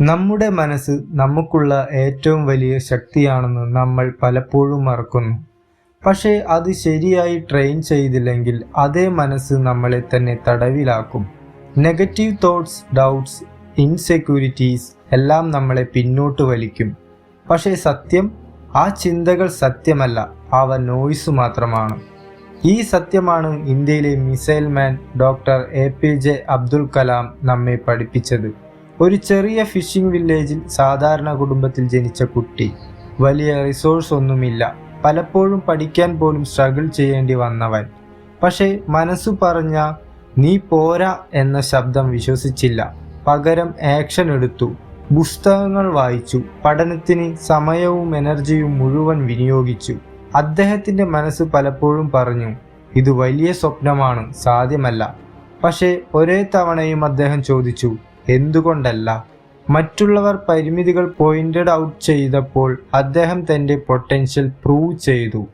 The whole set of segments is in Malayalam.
നമ്മുടെ മനസ്സ് നമുക്കുള്ള ഏറ്റവും വലിയ ശക്തിയാണെന്ന് നമ്മൾ പലപ്പോഴും മറക്കുന്നു. പക്ഷേ അത് ശരിയായി ട്രെയിൻ ചെയ്തില്ലെങ്കിൽ അതേ മനസ്സ് നമ്മളെ തന്നെ തടവിലാക്കും. നെഗറ്റീവ് തോട്ട്സ് ഡൗട്ട്സ് ഇൻസെക്യൂരിറ്റീസ് എല്ലാം നമ്മളെ പിന്നോട്ട് വലിക്കും. പക്ഷേ സത്യം ആ ചിന്തകൾ സത്യമല്ല അവ നോയ്സ് മാത്രമാണ്. ഈ സത്യമാണ് ഇന്ത്യയിലെ missile man doctor A P J Abdul Kalam നമ്മെ പഠിപ്പിച്ചത്. ഒരു ചെറിയ ഫിഷിംഗ് വില്ലേജിൽ സാധാരണ കുടുംബത്തിൽ ജനിച്ച കുട്ടി. വലിയ റിസോഴ്സ് ഒന്നുമില്ല. പലപ്പോഴും പഠിക്കാൻ പോലും സ്ട്രഗിൾ ചെയ്യേണ്ടി വന്നവൻ. പക്ഷേ മനസ്സു പറഞ്ഞ നീ പോരാ എന്ന ശബ്ദം വിശ്വസിച്ചില്ല. പകരം ആക്ഷൻ എടുത്തു. പുസ്തകങ്ങൾ വായിച്ചു. പഠനത്തിന് സമയവും എനർജിയും മുഴുവൻ വിനിയോഗിച്ചു. അദ്ദേഹത്തിന്റെ മനസ്സ് പലപ്പോഴും പറഞ്ഞു ഇത് വലിയ സ്വപ്നമാണ്. സാധ്യമല്ല. പക്ഷേ ഒരേ തവണയും അദ്ദേഹം ചോദിച്ചു എന്തുകൊണ്ടല്ല? മറ്റുള്ളവർ പരിമിതികൾ പോയിന്റഡ് ഔട്ട് ചെയ്തപ്പോൾ അദ്ദേഹം തന്റെ പൊട്ടൻഷ്യൽ പ്രൂവ് ചെയ്തു.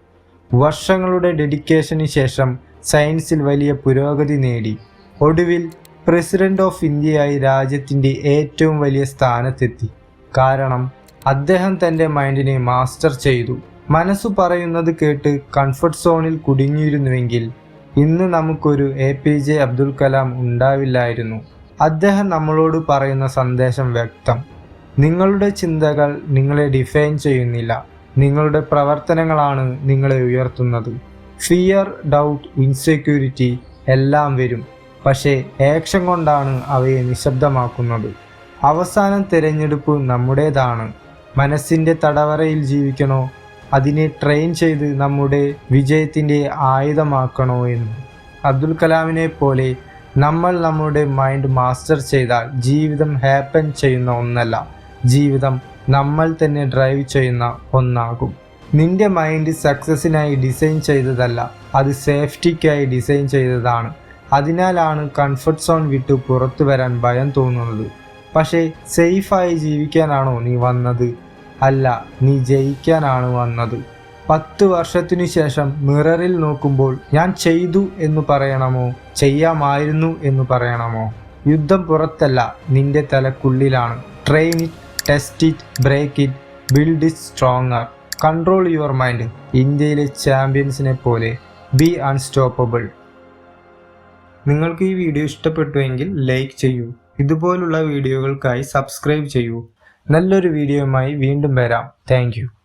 വർഷങ്ങളുടെ ഡെഡിക്കേഷന് ശേഷം സയൻസിൽ വലിയ പുരോഗതി നേടി. ഒടുവിൽ പ്രസിഡന്റ് ഓഫ് ഇന്ത്യയായി രാജ്യത്തിന്റെ ഏറ്റവും വലിയ സ്ഥാനത്തെത്തി. കാരണം അദ്ദേഹം തന്റെ മൈൻഡിനെ മാസ്റ്റർ ചെയ്തു. മനസ്സു പറയുന്നത് കേട്ട് കംഫർട്ട് സോണിൽ കുടുങ്ങിയിരുന്നുവെങ്കിൽ ഇന്ന് നമുക്കൊരു A P J Abdul Kalam ഉണ്ടാവില്ലായിരുന്നു. അദ്ദേഹം നമ്മളോട് പറയുന്ന സന്ദേശം വ്യക്തം. നിങ്ങളുടെ ചിന്തകൾ നിങ്ങളെ ഡിഫൈൻ ചെയ്യുന്നില്ല. നിങ്ങളുടെ പ്രവർത്തനങ്ങളാണ് നിങ്ങളെ ഉയർത്തുന്നത്. ഫിയർ ഡൗട്ട് ഇൻസെക്യൂരിറ്റി എല്ലാം വരും. പക്ഷേ ആക്ഷൻ കൊണ്ടാണ് അവയെ നിശബ്ദമാക്കുന്നത്. അവസാനം തിരഞ്ഞെടുപ്പ് നമ്മുടേതാണ്. മനസ്സിന്റെ തടവറയിൽ ജീവിക്കണോ? അതിനെ ട്രെയിൻ ചെയ്ത് നമ്മുടെ വിജയത്തിന്റെ ആയുധമാക്കണോ എന്ന്. അബ്ദുൽ കലാമിനെ പോലെ നമ്മൾ നമ്മുടെ മൈൻഡ് മാസ്റ്റർ ചെയ്താൽ ജീവിതം ഹാപ്പൻ ചെയ്യുന്ന ഒന്നല്ല. ജീവിതം നമ്മൾ തന്നെ ഡ്രൈവ് ചെയ്യുന്ന ഒന്നാകും. നിന്റെ മൈൻഡ് സക്സസ്സിനായി ഡിസൈൻ ചെയ്തതല്ല അത് സേഫ്റ്റിക്കായി ഡിസൈൻ ചെയ്തതാണ്. അതിനാലാണ് കംഫർട്ട് സോൺ വിട്ടു പുറത്തു വരാൻ ഭയം തോന്നുന്നത്. പക്ഷേ സേഫായി ജീവിക്കാനാണോ നീ വന്നത്? അല്ല നീ ജയിക്കാനാണ് വന്നത്. പത്ത് വർഷത്തിനു ശേഷം മിററിൽ നോക്കുമ്പോൾ ഞാൻ ചെയ്തു എന്ന് പറയണമോ? ചെയ്യാമായിരുന്നു എന്ന് പറയണമോ? യുദ്ധം പുറത്തല്ല നിന്റെ തലക്കുള്ളിലാണ്. Train it test it break it build it stronger control your mind ഇന്ത്യയിലെ ചാമ്പ്യൻസിനെ പോലെ ബി അൺസ്റ്റോപ്പബിൾ നിങ്ങൾക്ക് ഈ വീഡിയോ ഇഷ്ടപ്പെട്ടുവെങ്കിൽ ലൈക്ക് ചെയ്യൂ. ഇതുപോലുള്ള വീഡിയോകൾക്കായി സബ്സ്ക്രൈബ് ചെയ്യൂ. നല്ലൊരു വീഡിയോയുമായി വീണ്ടും വരാം. താങ്ക്